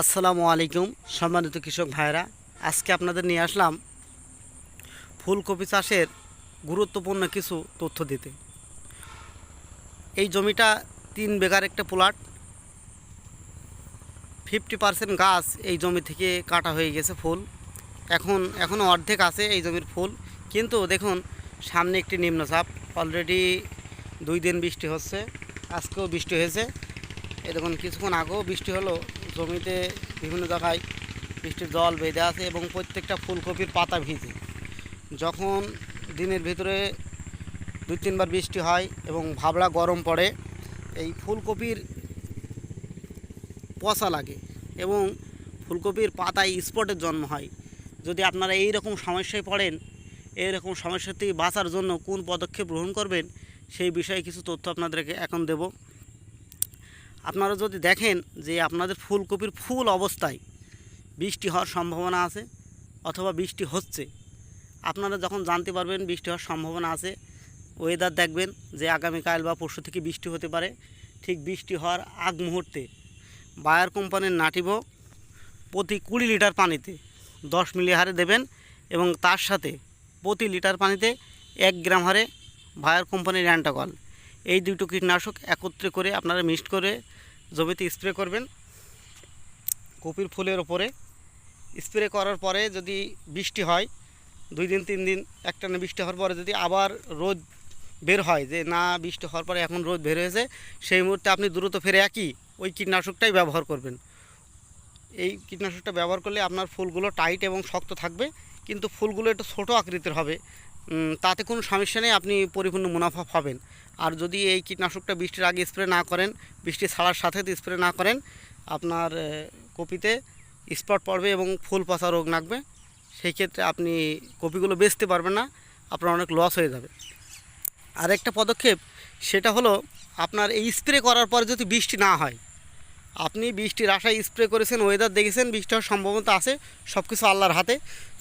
আসসালামু আলাইকুম, সম্মানিত কৃষক ভাইরা আজকে আপনাদের নিয়ে আসলাম ফুলকপি চাষের গুরুত্বপূর্ণ কিছু তথ্য দিতে। এই জমিটা তিন বেগার একটা প্লট। ফিফটি পার্সেন্ট গাছ এই জমি থেকে কাটা হয়ে গেছে ফুল। এখন এখনও অর্ধেক আছে এই জমির ফুল। কিন্তু দেখুন, সামনে একটি নিম্নচাপ অলরেডি দুই দিন বৃষ্টি হচ্ছে, আজকেও বৃষ্টি হয়েছে। এই দেখুন, কিছুক্ষণ আগেও বৃষ্টি হলো জমিতে বিভিন্ন জায়গায় বৃষ্টির জল বেঁধে আছে এবং প্রত্যেকটা ফুলকপির পাতা ভিজে। যখন দিনের ভিতরে দুই তিনবার বৃষ্টি হয় এবং ভাবড়া গরম পড়ে, এই ফুলকপির পচা লাগে এবং ফুলকপির পাতায় স্পটের জন্ম হয়। যদি আপনারা এই রকম সমস্যায় পড়েন এই রকম সমস্যা থেকে বাঁচার জন্য কোন পদক্ষেপ গ্রহণ করবেন, সেই বিষয়ে কিছু তথ্য আপনাদেরকে এখন দেব। আপনারা যদি দেখেন যে আপনাদের ফুলকপির ফুল অবস্থায় বৃষ্টি হওয়ার সম্ভাবনা আছে অথবা বৃষ্টি হচ্ছে, আপনারা যখন জানতে পারবেন বৃষ্টি হওয়ার সম্ভাবনা আছে ওয়েদার দেখবেন যে আগামীকাল বা পরশু থেকে বৃষ্টি হতে পারে। ঠিক বৃষ্টি হওয়ার আগ মুহূর্তে বায়ার কোম্পানির নাটিভ প্রতি কুড়ি লিটার পানিতে দশ মিলি হারে দেবেন এবং তার সাথে প্রতি লিটার পানিতে এক গ্রাম হারে বায়ার কোম্পানির অ্যান্টাকল। এই দুটো কীটনাশক একত্রে করে আপনারা মিক্সড করে জমিতে স্প্রে করবেন। কপির ফুলের ওপরে স্প্রে করার পরে যদি বৃষ্টি হয়, দুই দিন, তিন দিন একটানা বৃষ্টি হওয়ার পরে যদি আবার রোদ বের হয়, যে না, বৃষ্টি হওয়ার পরে এখন রোদ বের হয়েছে, সেই মুহূর্তে আপনি দ্রুত ফেরে একই ওই কীটনাশকটাই ব্যবহার করবেন। এই কীটনাশকটা ব্যবহার করলে আপনার ফুলগুলো টাইট এবং শক্ত থাকবে, কিন্তু ফুলগুলো একটু ছোটো আকৃতির হবে। তাতে কোনো সমস্যা নেই, আপনি পরিপূর্ণ মুনাফা পাবেন। আর যদি এই কীটনাশকটা বৃষ্টির আগে স্প্রে না করেন, বৃষ্টি ছাড়ার সাথে স্প্রে না করেন, আপনার কপিতে স্পট পড়বে এবং ফুল পচা রোগ লাগবে। সেই ক্ষেত্রে আপনি কপিগুলো বেচতে পারবেন না, আপনার অনেক লস হয়ে যাবে। আরেকটা পদক্ষেপ, সেটা হলো আপনার এই স্প্রে করার পরে যদি বৃষ্টি না হয়, আপনি বৃষ্টির আশায় স্প্রে করেছেন ওয়েদার দেখেছেন, বৃষ্টি হওয়ার সম্ভাবনা আছে সব কিছু আল্লাহর হাতে।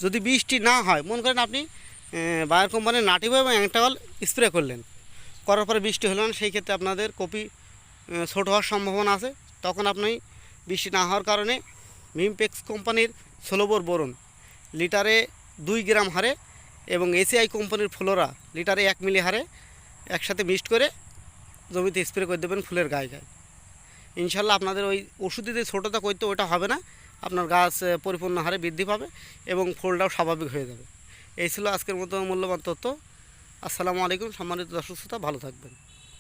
যদি বৃষ্টি না হয়, মনে করেন আপনি বায়ার কোম্পানির নাটিভ এবং অ্যাংটাগল স্প্রে করলেন। করার পরে বৃষ্টি হলো না, সেই ক্ষেত্রে আপনাদের কপি ছোট হওয়ার সম্ভাবনা আছে। তখন আপনি বৃষ্টি না হওয়ার কারণে ভিমপেক্স কোম্পানির ষোলোবর বোরন লিটারে দুই গ্রাম হারে এবং এসিআই কোম্পানির ফ্লোরা লিটারে এক মিলি হারে একসাথে মিক্সড করে জমিতে স্প্রে করে দেবেন ফুলের গায়ে গায়ে। ইনশাল্লাহ আপনাদের ওই ওষুধ দিতে ছোটোটা করতে ওটা হবে না। আপনার গাছ পরিপূর্ণ হারে বৃদ্ধি পাবে এবং ফুলটাও স্বাভাবিক হয়ে যাবে। এই ছিল আজকের মতো মূল্যবান তথ্য। আসসালামু আলাইকুম সম্মানিত দর্শক শ্রোতা ভালো থাকবেন।